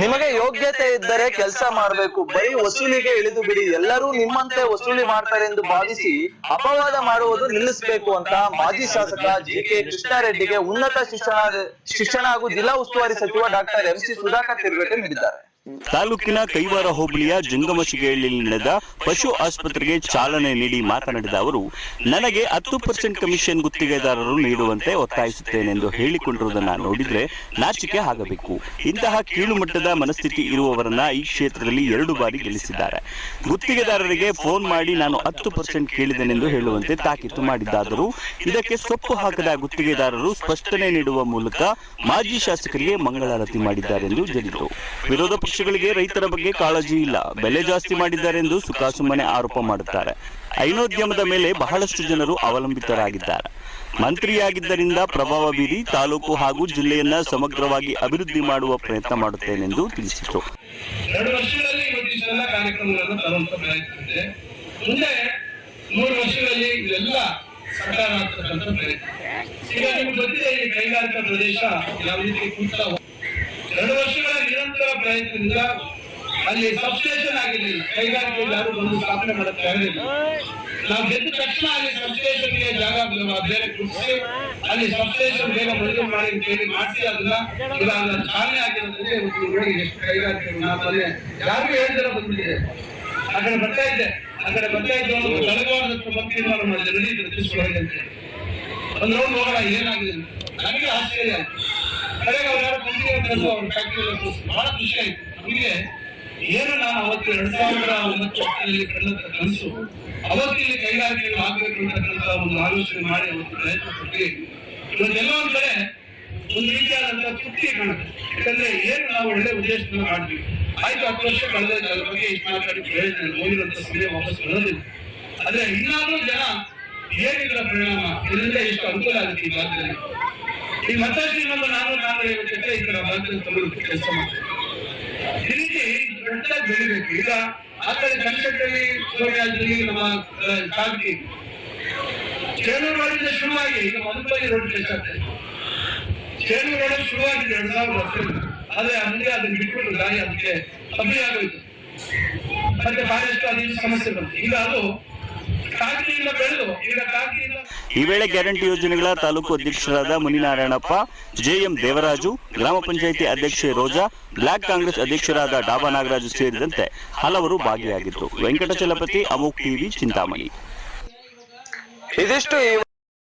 ನಿಮಗೆ ಯೋಗ್ಯತೆ ಇದ್ದರೆ ಕೆಲಸ ಮಾಡಬೇಕು. ಬರೀ ವಸೂಲಿಗೆ ಇಳಿದು ಬಿಡಿ. ಎಲ್ಲರೂ ನಿಮ್ಮಂತೆ ವಸೂಲಿ ಮಾಡ್ತಾರೆ ಎಂದು ಭಾವಿಸಿ ಅಪವಾದ ಮಾಡುವುದು ನಿಲ್ಲಿಸಬೇಕು ಅಂತ ಮಾಜಿ ಶಾಸಕ ಜಿ ಕೆ ಕೃಷ್ಣಾರೆಡ್ಡಿಗೆ ಉನ್ನತ ಶಿಕ್ಷಣ ಶಿಕ್ಷಣ ಹಾಗೂ ಜಿಲ್ಲಾ ಉಸ್ತುವಾರಿ ಸಚಿವ ಡಾಕ್ಟರ್ ಎಂ ಸಿ ಸುಧಾಕರ್ ತಿರುಗೇಟು ನೀಡಿದ್ದಾರೆ. ತಾಲೂಕಿನ ಕೈವಾರ ಹೋಬಳಿಯ ಜಂಗಮಶಿಗೆಯಲ್ಲಿ ನಡೆದ ಪಶು ಆಸ್ಪತ್ರೆಗೆ ಚಾಲನೆ ನೀಡಿ ಮಾತನಾಡಿದ ಅವರು, ನನಗೆ ಹತ್ತು ಪರ್ಸೆಂಟ್ ಕಮಿಷನ್ ಗುತ್ತಿಗೆದಾರರು ನೀಡುವಂತೆ ಒತ್ತಾಯಿಸುತ್ತೇನೆಂದು ಹೇಳಿಕೊಂಡಿರುವುದನ್ನು ನೋಡಿದ್ರೆ ನಾಚಿಕೆ ಆಗಬೇಕು. ಇಂತಹ ಕೀಳುಮಟ್ಟದ ಮನಸ್ಥಿತಿ ಇರುವವರನ್ನ ಈ ಕ್ಷೇತ್ರದಲ್ಲಿ ಎರಡು ಬಾರಿ ಗೆಲ್ಲಿಸಿದ್ದಾರೆ. ಗುತ್ತಿಗೆದಾರರಿಗೆ ಫೋನ್ ಮಾಡಿ ನಾನು ಹತ್ತು ಪರ್ಸೆಂಟ್ ಕೇಳಿದೆನೆಂದು ಹೇಳುವಂತೆ ತಾಕೀತು ಮಾಡಿದ್ದಾದರೂ, ಇದಕ್ಕೆ ಸೊಪ್ಪು ಹಾಕದ ಗುತ್ತಿಗೆದಾರರು ಸ್ಪಷ್ಟನೆ ನೀಡುವ ಮೂಲಕ ಮಾಜಿ ಶಾಸಕರಿಗೆ ಮಂಗಳಾರತಿ ಮಾಡಿದ್ದಾರೆ ಎಂದು ಹೇಳಿದರು ವಿರೋಧ ಪಕ್ಷಗಳಿಗೆ ರೈತರ ಬಗ್ಗೆ ಕಾಳಜಿ ಇಲ್ಲ. ಬೆಲೆ ಜಾಸ್ತಿ ಮಾಡಿದ್ದಾರೆಂದು ಸುಖಾಸುಮ್ಮನೆ ಆರೋಪ ಮಾಡುತ್ತಾರೆ. ಐನೋದ್ಯಮದ ಮೇಲೆ ಬಹಳಷ್ಟು ಜನರು ಅವಲಂಬಿತರಾಗಿದ್ದಾರೆ. ಮಂತ್ರಿಯಾಗಿದ್ದರಿಂದ ಪ್ರಭಾವ ಬೀರಿ ತಾಲೂಕು ಹಾಗೂ ಜಿಲ್ಲೆಯನ್ನ ಸಮಗ್ರವಾಗಿ ಅಭಿವೃದ್ಧಿ ಮಾಡುವ ಪ್ರಯತ್ನ ಮಾಡುತ್ತೇನೆಂದು ತಿಳಿಸಿದರು ಮೂರು ಈಗ ನಿಮ್ಗೆ ಕೈಗಾರಿಕಾ ಪ್ರದೇಶ ಯಾವ ರೀತಿ ಎರಡು ಪ್ರಯತ್ನದಿಂದ ಅಲ್ಲಿ ಸಬ್ಸ್ಟೇಷನ್ ಆಗಿರಲಿಲ್ಲ. ಕೈಗಾರಿಕೆ ಯಾರು ಬಂದು ಸ್ಥಾಪನೆ ಮಾಡಕ್ಕೆ ಆಗಲಿಲ್ಲ. ನಾವು ಗೆದ್ದ ತಕ್ಷಣ ಅಲ್ಲಿ ಸಬ್ಸ್ಟೇಷನ್ಗೆ ಜಾಗ ಬೇರೆ ಕುಡಿಸಿ ಅಲ್ಲಿ ಸಬ್ಸ್ಟೇಷನ್ ಬೇಗ ಮಂಜೂರು ಮಾಡಿ ಕೇಳಿ ಮಾಡಿಸಿ, ಅದನ್ನ ಈಗ ಅದನ್ನ ಚಾಲನೆ ಆಗಿರೋದ್ರಿಂದ ಇವತ್ತು ಎಷ್ಟು ಕೈಗಾರಿಕೆ ಮೊನ್ನೆ ಯಾರಿಗೂ ಹೇಳ್ದಿರ ಬಂದಿದೆ ಆ ಕಡೆ ಬರ್ತಾ ಇದ್ದೆ. ಆ ಕಡೆ ಬರ್ತಾ ಇದ್ದೆ ಒಂದು ಬೆಳಗಾವಿ ಹತ್ರ ತೀರ್ಮಾನ ಮಾಡಿದೆ. ನಡೀತದೆ ತಿಳಿಸ್ಕೊಳ್ಳಿ ಅಂತ ಒಂದು ರೌಂಡ್ ಏನಾಗಿದೆ. ನನಗೆ ಆಶ್ಚರ್ಯ ಕಡೆಗೆ ಫ್ಯಾಕ್ಟ್ರಿ ಬಹಳ ಖುಷಿ ಆಯ್ತು. ನಮಗೆ ಏನು ನಾನು ಅವತ್ತು ಎರಡ್ ಸಾವಿರದ ಒಂಬತ್ತು ವರ್ಷದಲ್ಲಿ ಕಂಡಂತ ಕನಸು, ಅವತ್ತು ಇಲ್ಲಿ ಕೈಗಾರಿಕೆಗಳು ಆಗ್ಬೇಕು ಅಂತಕ್ಕಂಥ ಒಂದು ಆಲೋಚನೆ ಮಾಡಿ ಅವತ್ತು ಪ್ರಯತ್ನ ಪಟ್ಟು. ಇವತ್ತೆಲ್ಲ ಒಂದ್ ಕಡೆ ಒಂದು ರೀತಿಯಾದಂತ ತೃಪ್ತಿ ಕಾಣುತ್ತೆ. ಯಾಕಂದ್ರೆ ಏನು ನಾವು ಒಳ್ಳೆ ಉದ್ದೇಶದಿಂದ ಮಾಡಿದ್ವಿ ಆಯ್ತು, ಹತ್ತು ವರ್ಷ ಕಳೆದ ಅದ್ರ ಬಗ್ಗೆ ಇಷ್ಟು ಮಾತಾಡಿ ಪ್ರಯೋಜನ ಸಮಯ ವಾಪಸ್ ಬರೋದಿಲ್ಲ. ಆದ್ರೆ ಇನ್ನಾದ್ರೂ ಜನ ಏನಿದ್ರ ಪರಿಣಾಮ? ಇದರಿಂದ ಎಷ್ಟು ಅನುಕೂಲ ಆಗುತ್ತೆ ಈ ಭಾಗದಲ್ಲಿ? ಈ ಇನ್ನೊಂದು ನಾನು ನಾನು ಜೊತೆ ಈ ತರ ತಗೊಳ್ಳೋಕೆ ಕೆಲಸ ಮಾಡ್ತೀನಿ ಈ ಬೆಳಿಬೇಕು ಈಗ ಆ ಕಡೆ ಕನ್ಸೆಪ್ಟಲ್ಲಿ ಸೋಮಯಾಜಲ್ಲಿ ನಮ್ಮ ಶಾಂತಿ. ಚೇಳೂರು ರೋಡಿಂದ ಶುರುವಾಗಿ ಈಗ ಮಧುಬಾಯಿ ರೋಡ್ ಕೆಲಸ ಆಗ್ತದೆ ರೋಡ್ ಶುರುವಾಗಿದೆ, ಎರಡ್ ಸಾವಿರದ ಹತ್ತರಲ್ಲಿ. ಆದ್ರೆ ಅಂದ್ರೆ ಅದನ್ನ ಬಿಟ್ಬಿಟ್ಟು ದಾರಿ ಅದಕ್ಕೆ ಕಮ್ಮಿ ಆಗೋಯ್ತು. ಮತ್ತೆ ಬಹಳಷ್ಟು ಅದೇನು ಸಮಸ್ಯೆ ಬಂತು. ಈಗ ಅದು ಕಾಂತಿಯಿಂದ ಬೆಳೆದು, ಈಗ ಈ ವೇಳೆ ಗ್ಯಾರಂಟಿ ಯೋಜನೆಗಳ ತಾಲೂಕು ಅಧ್ಯಕ್ಷರಾದ ಮುನಿನಾರಾಯಣಪ್ಪ, ಜೆಎಂ ದೇವರಾಜು, ಗ್ರಾಮ ಪಂಚಾಯಿತಿ ಅಧ್ಯಕ್ಷೆ ರೋಜಾ, ಬ್ಲಾಕ್ ಕಾಂಗ್ರೆಸ್ ಅಧ್ಯಕ್ಷರಾದ ಡಾಬಾ ನಾಗರಾಜು ಸೇರಿದಂತೆ ಹಲವರು ಭಾಗಿಯಾಗಿದ್ದರು ವೆಂಕಟಚಲಪತಿ, ಅಮೋಕ್ ಟಿವಿ, ಚಿಂತಾಮಣಿ. ಇದಿಷ್ಟು